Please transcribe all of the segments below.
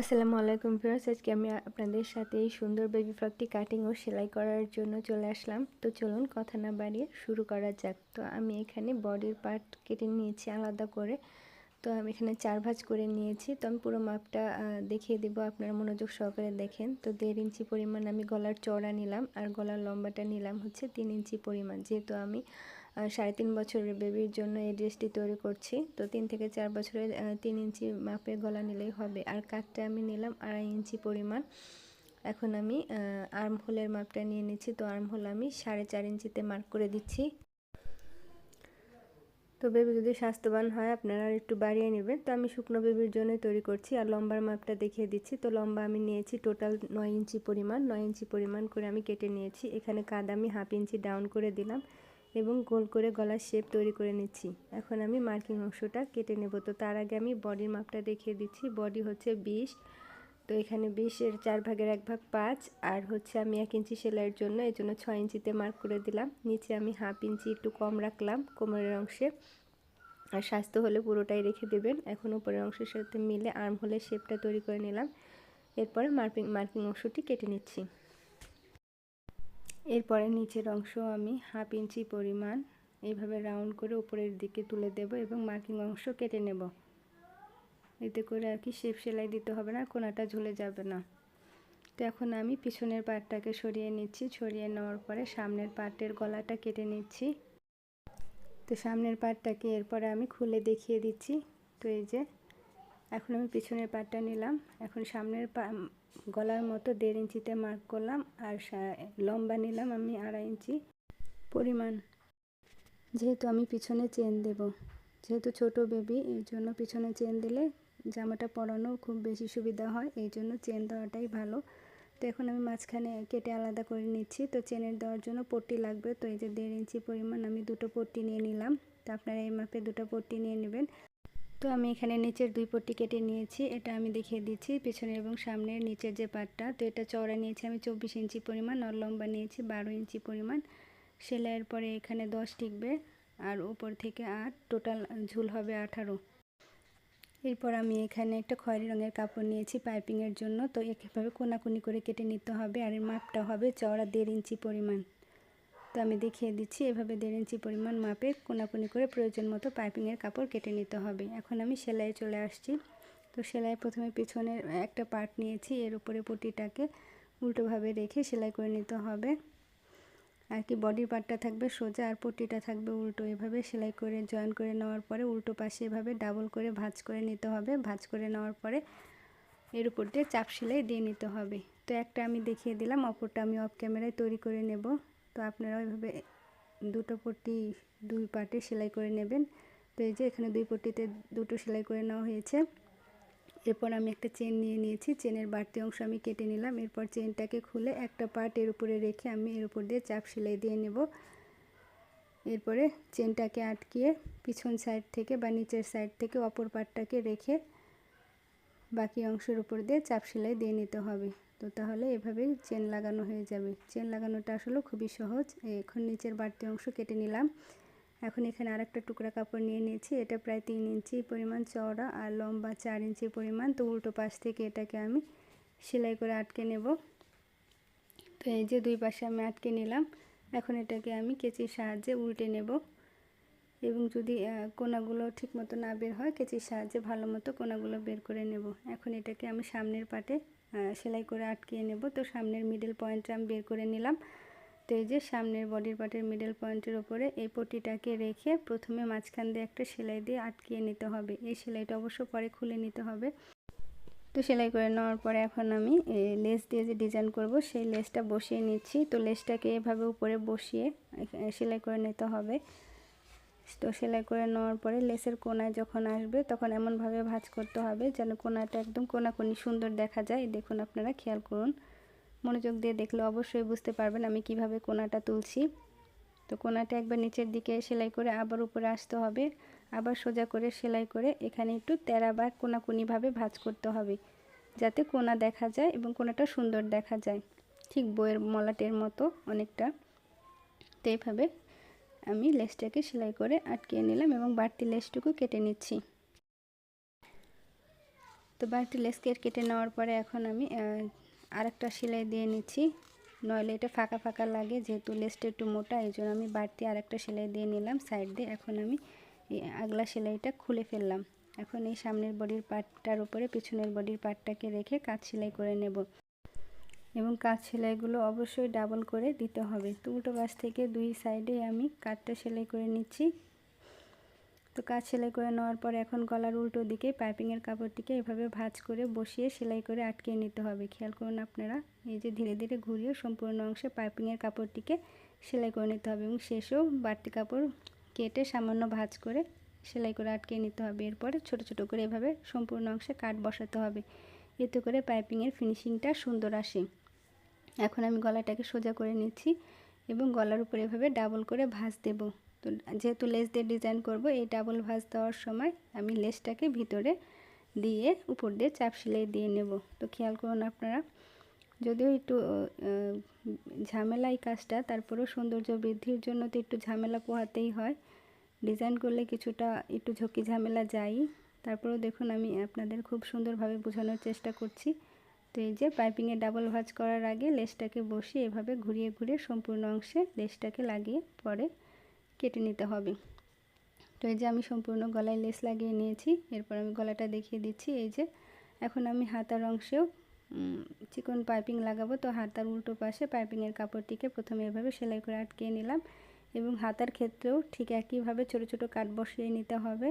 আসসালামু আলাইকুম ভিউয়ার্স, আজকে আমি আপনাদের সাথে এই সুন্দর বেবি ফ্রকটি কাটিং ও সেলাই করার জন্য চলে আসলাম। তো চলুন কথা না বাড়িয়ে শুরু করা যাক। তো আমি এখানে বডির পার্ট কেটে নিয়েছি আলাদা করে। তো আমি এখানে চার ভাঁজ করে নিয়েছি। তো আমি পুরো মাপটা দেখিয়ে দেবো, আপনারা মনোযোগ সহকারে দেখেন। তো দেড় ইঞ্চি পরিমাণ আমি গলার চড়া নিলাম আর গলার লম্বাটা নিলাম হচ্ছে তিন ইঞ্চি পরিমাণ। যেহেতু আমি সাড়ে তিন বছরের বেবির জন্য এই ড্রেসটি তৈরি করছি। তো তিন থেকে চার বছরের তিন ইঞ্চি মাপের গলা নিলেই হবে। আর কাঠটা আমি নিলাম আড়াই ইঞ্চি পরিমাণ। এখন আমি আর্ম হোলের মাপটা নিয়ে নিচ্ছি। তো আর্ম হোল আমি সাড়ে চার ইঞ্চিতে মার্ক করে দিচ্ছি। তো বেবি যদি স্বাস্থ্যবান হয়, আপনারা একটু বাড়িয়ে নেবেন। তো আমি শুকনো বেবির জন্যই তৈরি করছি। আর লম্বার মাপটা দেখিয়ে দিচ্ছি। তো লম্বা আমি নিয়েছি টোটাল নয় ইঞ্চি পরিমাণ। নয় ইঞ্চি পরিমাণ করে আমি কেটে নিয়েছি। এখানে কাদ আমি হাফ ইঞ্চি ডাউন করে দিলাম। এবং গোল করে গলার শেপ তৈরি করে নিচ্ছি। এখন আমি মার্কিং অংশটা কেটে নেব। তো তার আগে আমি বডির মাপটা দেখিয়ে দিচ্ছি। বডি হচ্ছে বিশ। তো এখানে বিশের চার ভাগের এক ভাগ পাঁচ। আর হচ্ছে আমি এক ইঞ্চি সেলাইয়ের জন্য এই জন্য ছয় ইঞ্চিতে মার্ক করে দিলাম। নিচে আমি হাফ ইঞ্চি একটু কম রাখলাম কোমরের অংশে। আর স্বাস্থ্য হলে পুরোটাই রেখে দেবেন। এখন উপরের অংশের সাথে মিলে আর্ম হলে শেপটা তৈরি করে নিলাম। এরপরে মার্কিং মার্কিং অংশটি কেটে নিচ্ছি। এরপরে নিচের অংশ আমি হাফ ইঞ্চি পরিমাণ এইভাবে রাউন্ড করে উপরের দিকে তুলে দেব এবং মার্কিং অংশ কেটে নেব। এতে করে আর কি শেপ সেলাই দিতে হবে না, কোনাটা ঝুলে যাবে না। তো এখন আমি পিছনের পাটটাকে সরিয়ে নিচ্ছি, সরিয়ে নেওয়ার পরে সামনের পাটের গলাটা কেটে নিচ্ছি। তো সামনের পাটটাকে এরপরে আমি খুলে দেখিয়ে দিচ্ছি। তো এই যে এখন আমি পিছনের পাটটা নিলাম। এখন সামনের পা গলার মতো দেড় ইঞ্চিতে মার্ক করলাম আর লম্বা নিলাম আমি আড়াই ইঞ্চি পরিমাণ। যেহেতু আমি পিছনে চেন দেব, যেহেতু ছোট বেবি এই জন্য পিছনে চেন দিলে জামাটা পরানো খুব বেশি সুবিধা হয়, এই জন্য চেন দেওয়াটাই ভালো। তো এখন আমি মাঝখানে কেটে আলাদা করে নিচ্ছি। তো চেনের দেওয়ার জন্য পট্টি লাগবে। তো এই যে দেড় ইঞ্চি পরিমাণ আমি দুটো পট্টি নিয়ে নিলাম। তো আপনারা এই মাপে দুটো পট্টি নিয়ে নেবেন। তো আমি এখানে নিচের দুই পট্টি কেটে নিয়েছি। এটা আমি দেখিয়ে দিচ্ছি পেছনের এবং সামনের নিচের যে পাটটা। তো এটা চওড়া নিয়েছি আমি চব্বিশ ইঞ্চি পরিমাণ, আর লম্বা নিয়েছি বারো ইঞ্চি পরিমাণ। সেলাইয়ের পরে এখানে দশ টিকবে, আর উপর থেকে আট, টোটাল ঝুল হবে আঠারো। এরপর আমি এখানে একটা খয়েরি রঙের কাপড় নিয়েছি পাইপিংয়ের জন্য। তো এভাবে কোনাকুনি করে কেটে নিতে হবে, আর এর মাপটা হবে চওড়া দেড় ইঞ্চি পরিমাণ। তো আমি দেখিয়ে দিচ্ছি, এভাবে দেড় ইঞ্চি পরিমাণ মাপে কোনাকুনি করে প্রয়োজন মতো পাইপিংয়ের কাপড় কেটে নিতে হবে। এখন আমি সেলাই চলে আসছি। তো সেলাই প্রথমে পিছনের একটা পার্ট নিয়েছি, এর উপরে পটিটাকে উল্টোভাবে রেখে সেলাই করে নিতে হবে। আর কি বডির পার্টটা থাকবে সোজা, আর পটিটা থাকবে উল্টো। এভাবে সেলাই করে, জয়েন করে নেওয়ার পরে উল্টো পাশে এভাবে ডাবল করে ভাঁজ করে নিতে হবে। ভাঁজ করে নেওয়ার পরে এর উপর দিয়ে চাপ সেলাই দিয়ে নিতে হবে। তো একটা আমি দেখিয়ে দিলাম, অপরটা আমি অফ ক্যামেরায় তৈরি করে নেব। তো আপনারা ওইভাবে দুটো পট্টি দুই পার্টে সেলাই করে নেবেন। তো এই যে এখানে দুই পট্টিতে দুটো সেলাই করে নেওয়া হয়েছে। এরপর আমি একটা চেন নিয়ে নিয়েছি। চেনের বাড়তি অংশ আমি কেটে নিলাম। এরপর চেনটাকে খুলে একটা পার্ট এর উপরে রেখে আমি এর উপর দিয়ে চাপ সেলাই দিয়ে নেব। এরপরে চেনটাকে আটকিয়ে পিছন সাইড থেকে বা নিচের সাইড থেকে অপর পার্টটাকে রেখে বাকি অংশের উপর দিয়ে চাপ সেলাই দিয়ে নিতে হবে। তো তাহলে এভাবেই চেন লাগানো হয়ে যাবে। চেন লাগানোটা আসলে খুবই সহজ। এখন নিচের বাড়তি অংশ কেটে নিলাম। এখন এখানে আরেকটা টুকরা কাপড় নিয়ে নিয়েছি। এটা প্রায় তিন ইঞ্চি পরিমাণ চওড়া আর লম্বা চার ইঞ্চি পরিমাণ। তো উল্টো পাশ থেকে এটাকে আমি সেলাই করে আটকে নেব। তো এই যে দুই পাশে আমি আটকে নিলাম। এখন এটাকে আমি কেচির সাহায্যে উল্টে নেব। এবং যদি কোনাগুলো ঠিক মতো না বের হয়, কেচির সাহায্যে ভালো মতো কোনাগুলো বের করে নেব। এখন এটাকে আমি সামনের পাটে সেলাই করে আটকিয়ে নেব। তো সামনের মিডল পয়েন্টটা আমি বের করে নিলাম। তো এই যে সামনের বডির পার্টের মিডল পয়েন্টের ওপরে এই পটিটাকে রেখে প্রথমে মাঝখান দিয়ে একটা সেলাই দিয়ে আটকিয়ে নিতে হবে। এই সেলাইটা অবশ্য পরে খুলে নিতে হবে। তো সেলাই করে নেওয়ার পরে এখন আমি লেস দিয়ে যে ডিজাইন করব, সেই লেসটা বসিয়ে নিচ্ছি। তো লেসটাকে এভাবে উপরে বসিয়ে সেলাই করে নিতে হবে। তো সেলাই করে নেওয়ার পরে লেসের কোনায় যখন আসবে তখন এমনভাবে ভাঁজ করতে হবে যেন কোনাটা একদম কোনাকুনি সুন্দর দেখা যায়। দেখুন আপনারা, খেয়াল করুন। মনোযোগ দিয়ে দেখলে অবশ্যই বুঝতে পারবেন আমি কীভাবে কোনাটা তুলছি। তো কোনাটা একবার নিচের দিকে সেলাই করে আবার উপরে আসতে হবে। আবার সোজা করে সেলাই করে এখানে একটু তেরা বা কোনাকুনিভাবে ভাঁজ করতে হবে যাতে কোনা দেখা যায় এবং কোনাটা সুন্দর দেখা যায়। ঠিক বইয়ের মলাটের মতো অনেকটা। তো এইভাবে আমি লেসটাকে সেলাই করে আটকিয়ে নিলাম এবং বাড়তি লেসটুকু কেটে নিচ্ছি। তো বাড়তি লেস কেট কেটে নেওয়ার পরে এখন আমি আরেকটা সেলাই দিয়ে নিচ্ছি। নইলে এটা ফাঁকা ফাঁকা লাগে, যেহেতু লেসটা একটু মোটা, এই জন্য আমি বাড়তি আরেকটা সেলাই দিয়ে নিলাম সাইড দিয়ে। এখন আমি আগলা সেলাইটা খুলে ফেললাম। এখন এই সামনের বডির পার্টটার উপরে পিছনের বডির পার্টটাকে রেখে কাজ সেলাই করে নেব। এবং কাজ সেলাইগুলো অবশ্যই ডাবল করে দিতে হবে। উল্টো পাশ থেকে দুই সাইডে আমি কাঠটা সেলাই করে নিচ্ছি। তো কাজ সেলাই করে নেওয়ার পর এখন গলার উল্টো দিকে পাইপিংয়ের কাপড়টিকে এভাবে ভাঁজ করে বসিয়ে সেলাই করে আটকে নিতে হবে। খেয়াল করুন আপনারা, এই যে ধীরে ধীরে ঘুরিয়ে সম্পূর্ণ অংশে পাইপিংয়ের কাপড়টিকে সেলাই করে নিতে হবে এবং শেষেও বাড়তি কাপড় কেটে সামান্য ভাঁজ করে সেলাই করে আটকে নিতে হবে। এরপরে ছোট ছোট করে এভাবে সম্পূর্ণ অংশে কাট বসাতে হবে। এতে করে পাইপিংয়ের ফিনিশিংটা সুন্দর আসে। এখন আমি গলাটাকে সোজা করে নিচ্ছি এবং গলার উপরে এভাবে ডাবল করে ভাঁজ দেব। তো যেহেতু লেস দিয়ে ডিজাইন করব, এই ডাবল ভাঁজ দেওয়ার সময় আমি লেসটাকে ভিতরে দিয়ে উপর দিয়ে চাপ সেলাই দিয়ে নেব। তো খেয়াল করুন আপনারা, যদিও একটু ঝামেলা এই কাজটা, তারপরেও সৌন্দর্য বৃদ্ধির জন্য তো একটু ঝামেলা পোহাতেই হয়। ডিজাইন করলে কিছুটা একটু ঝুঁকি ঝামেলা যাই তারপরেও দেখুন আমি আপনাদের খুব সুন্দরভাবে বোঝানোর চেষ্টা করছি। তো এই যে পাইপিংয়ে ডাবল ভাজ করার আগে লেসটাকে বসিয়ে এভাবে ঘুরিয়ে ঘুরিয়ে সম্পূর্ণ অংশে লেসটাকে লাগিয়ে পরে কেটে নিতে হবে। তো এই যে আমি সম্পূর্ণ গলায় লেস লাগিয়ে নিয়েছি, এরপর আমি গলাটা দেখিয়ে দিচ্ছি। এই যে এখন আমি হাতার অংশেও চিকন পাইপিং লাগাবো। তো হাতার উল্টো পাশে পাইপিংয়ের কাপড়টিকে প্রথমে এভাবে সেলাই করে আটকে নিলাম এবং হাতার ক্ষেত্রেও ঠিক একইভাবে ছোট ছোট কাট বসিয়ে নিতে হবে।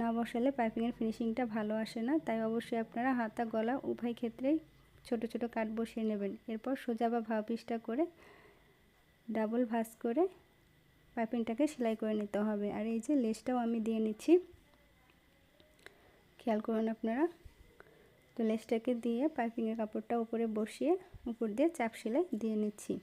না বসালে পাইপিংয়ের ফিনিশিংটা ভালো আসে না, তাই অবশ্যই আপনারা হাতা গলা উভয় ক্ষেত্রেই ছোট ছোট কাট বসিয়ে নেবেন। এরপর সোজা বা ভাও পিসটা করে ডাবল ভাঁজ করে পাইপিংটাকে সেলাই করে নিতে হবে। আর এই যে লেসটাও আমি দিয়ে নিচ্ছি। খেয়াল করুন আপনারা। তো লেসটাকে দিয়ে পাইপিংয়ের কাপড়টা উপরে বসিয়ে উপর দিয়ে চাপ সেলাই দিয়ে নিচ্ছি।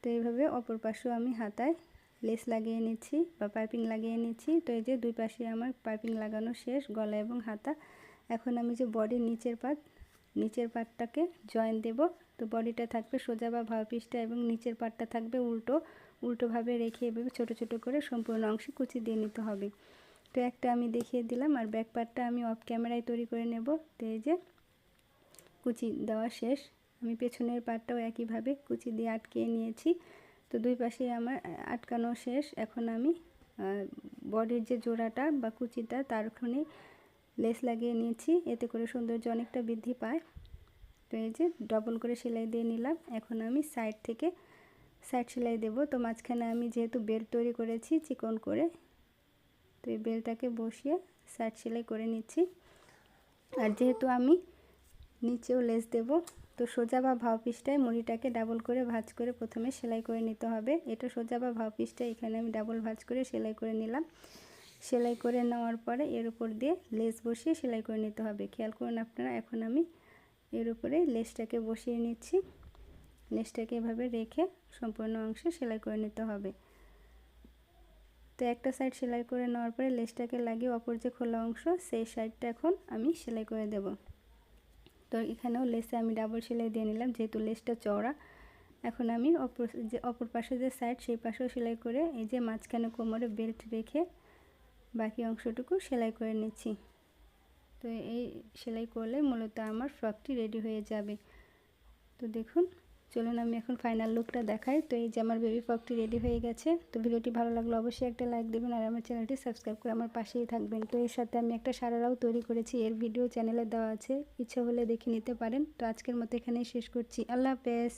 তো এইভাবে অপর পাশেও আমি হাতায় লেস লাগিয়ে নিচ্ছি বা পাইপিং লাগিয়ে নিচ্ছি। তো এই যে দুই পাশে আমার পাইপিং লাগানো শেষ, গলা এবং হাতা। এখন আমি যে বডির নিচের পাত, নিচের পাটটাকে জয়েন দেব। তো বডিটা থাকবে সোজা বা ভাও পিসটা এবং নিচের পাটটা থাকবে উল্টো। উল্টোভাবে রেখে এভাবে ছোট ছোট করে সম্পূর্ণ অংশে কুচি দিয়ে নিতে হবে। তো একটা আমি দেখিয়ে দিলাম আর ব্যাক পার্টটা আমি অফ ক্যামেরায় তৈরি করে নেব। তো এই যে কুচি দেওয়া শেষ। আমি পেছনের পাটটাও একইভাবে কুচি দিয়ে আটকে নিয়েছি। তো দুই পাশে আমার আটকানো শেষ। এখন আমি বডির যে জোড়াটা বা কুচিটা, তার ওখানে লেস লাগিয়ে নিয়েছি। এতে করে সৌন্দর্য অনেকটা বৃদ্ধি পায়। তো এই যে ডবল করে সেলাই দিয়ে নিলাম। এখন আমি সাইড থেকে সাইড সেলাই দেব। তো মাঝখানে আমি যেহেতু বেল্ট তৈরি করেছি চিকন করে, তো এই বেলটাকে বসিয়ে সাইড সেলাই করে নিচ্ছি। আর যেহেতু আমি নিচেও লেস দেব তো সোজা বা ভাও পিসটায় মুড়িটাকে ডাবল করে ভাজ করে প্রথমে সেলাই করে নিতে হবে। এটা সোজা বা ভাও পিসটা এখানে আমি ডাবল ভাজ করে সেলাই করে নিলাম। সেলাই করে নেওয়ার পরে এর উপর দিয়ে লেস বসিয়ে সেলাই করে নিতে হবে। খেয়াল করুন আপনারা, এখন আমি এর উপরে লেসটাকে বসিয়ে নিচ্ছি। লেসটাকে এভাবে রেখে সম্পূর্ণ অংশে সেলাই করে নিতে হবে। তো একটা সাইড সেলাই করে নেওয়ার পরে লেসটাকে লাগিয়ে অপর যে খোলা অংশ, সেই সাইডটা এখন আমি সেলাই করে দেব। তো এখানেও লেসে আমি ডাবল সেলাই দিয়ে নিলাম, যেহেতু লেসটা চওড়া। এখন আমি অপর যে, অপর পাশে যে সাইড সেই পাশেও সেলাই করে এই যে মাঝখানে কোমরে বেল্ট রেখে বাকি অংশটুকু সেলাই করে নিচ্ছি। তো এই সেলাই করলে মূলত আমার ফ্রকটি রেডি হয়ে যাবে। তো দেখুন চলুন আমি এখন ফাইনাল লুকটা দেখাই। তো এই যে আমার বেবি ফ্রকটি রেডি হয়ে গেছে। তো ভিডিওটি ভালো লাগলে অবশ্যই একটা লাইক দেবেন আর আমার চ্যানেলটি সাবস্ক্রাইব করে আমার পাশেই থাকবেন। তো এর সাথে আমি একটা সারারাও তৈরি করেছি। এর ভিডিও চ্যানেলে দেওয়া আছে। ইচ্ছা হলে দেখে নিতে পারেন। তো আজকের মতো এখানেই শেষ করছি। আল্লাহ হাফেজ।